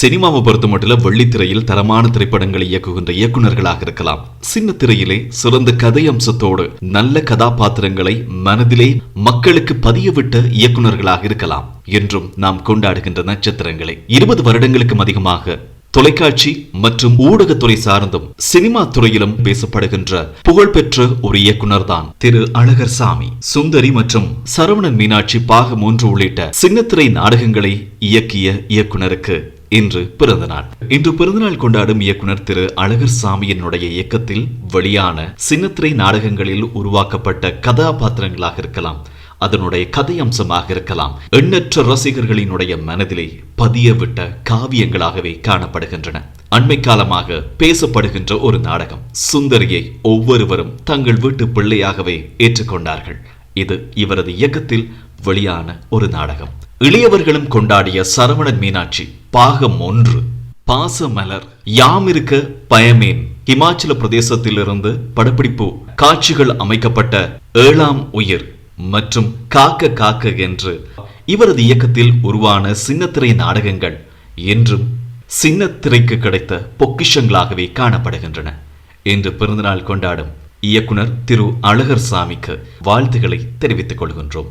சினிமாவை பொறுத்த மட்டும் வெள்ளித்திரையில் தரமான திரைப்படங்களை இயக்குகின்ற இயக்குனர்களாக இருக்கலாம். சின்ன திரையிலே சிறந்த கதை அம்சத்தோடு நல்ல கதாபாத்திரங்களை மனதிலே மக்களுக்கு பதியவிட்ட இயக்குனர்களாக இருக்கலாம் என்றும் நாம் கொண்டாடுகின்ற நட்சத்திரங்களை. இருபது வருடங்களுக்கும் அதிகமாக தொலைக்காட்சி மற்றும் ஊடகத்துறை சார்ந்தும் சினிமா துறையிலும் பேசப்படுகின்ற புகழ்பெற்ற ஒரு இயக்குனர் தான் திரு அழகர் சாமி சுந்தரி மற்றும் சரவணன் மீனாட்சி பாகம் ஒன்று உள்ளிட்ட சின்னத்திரை நாடகங்களை இயக்கிய இயக்குனருக்கு இன்று பிறந்த நாள் இன்று பிறந்தநாள் கொண்டாடும் இயக்குனர் திரு அழகர் சாமியினுடைய இயக்கத்தில் வெளியான சின்னத்திரை நாடகங்களில் உருவாக்கப்பட்ட கதாபாத்திரங்களாக இருக்கலாம். அதனுடைய கதை அம்சமாக இருக்கலாம். எண்ணற்ற ரசிகர்களினுடைய மனதிலே பதியவிட்ட காவியங்களாகவே காணப்படுகின்றன. அண்மை காலமாக பேசப்படுகின்ற ஒரு நாடகம் சுந்தரியை ஒவ்வொருவரும் தங்கள் வீட்டு பிள்ளையாகவே ஏற்றுக்கொண்டார்கள். இது இவரது இயக்கத்தில் வெளியான ஒரு நாடகம். இளையவர்களும் கொண்டாடிய சரவணன் மீனாட்சி பாகம் ஒன்று. பாசமலர். யாம் இருக்க பயமேன். இமாச்சல பிரதேசத்திலிருந்து படப்பிடிப்பு. காட்சிகள் அமைக்கப்பட்ட ஏழாம் உயிர் மற்றும் காக்க காக்க என்று இவரது இயக்கத்தில் உருவான சின்னத்திரை நாடகங்கள் என்றும் சின்னத்திரைக்கு கிடைத்த பொக்கிஷங்களாகவே காணப்படுகின்றன இன்று பிறந்தநாள் கொண்டாடும் இயக்குனர் திரு அழகர் சாமிக்கு வாழ்த்துக்களை தெரிவித்துக் கொள்கின்றோம்.